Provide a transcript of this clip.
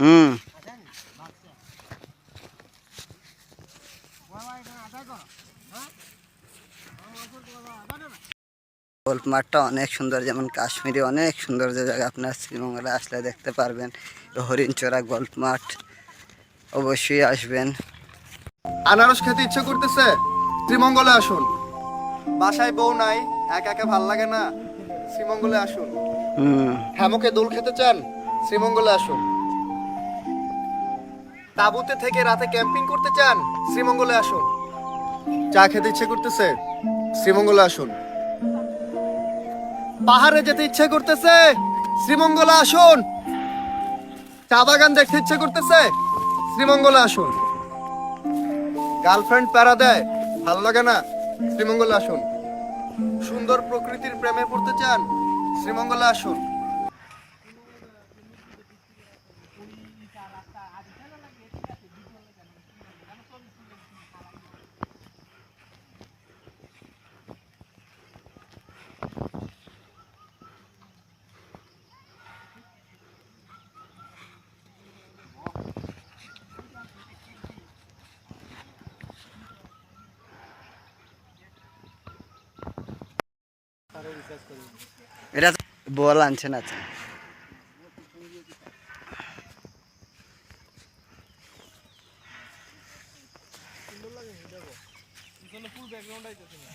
হুম। গল্প মাঠটা অনেক সুন্দর যেমন কাশ্মীরে অনেক সুন্দর যে জায়গা আপনার শ্রীমঙ্গলে আসলে দেখতে পারবেন। হরিণচোরা গল্প মাঠ অবশ্যই আসবেন। আনারস খেতে ইচ্ছে করতেছে শ্রীমঙ্গলে আসুন। বাসায় বউ নাই একা একা ভালো লাগে না শ্রীমঙ্গলে আসুন। হ্যামকে দোল খেতে চান? শ্রীমঙ্গলে আসুন। তাঁবুতে থেকে রাতে ক্যাম্পিং করতে চান? শ্রীমঙ্গলে আসুন। চা খেতে ইচ্ছে করতেছে? শ্রীমঙ্গলে আসুন। পাহাড়ে যেতে ইচ্ছে করতেছে? শ্রীমঙ্গলে আসুন। চা বাগান দেখতে ইচ্ছে করতেছে? শ্রীমঙ্গলে আসুন। গার্লফ্রেন্ড প্যারা দেয়? ভালো লাগে না? শ্রীমঙ্গলে আসুন। সুন্দর প্রকৃতির প্রেমে পড়তে চান? শ্রীমঙ্গলে আসুন। এটা বল আনছে না তো। ফুল ব্যাকগ্রাউন্ড আইতেছে না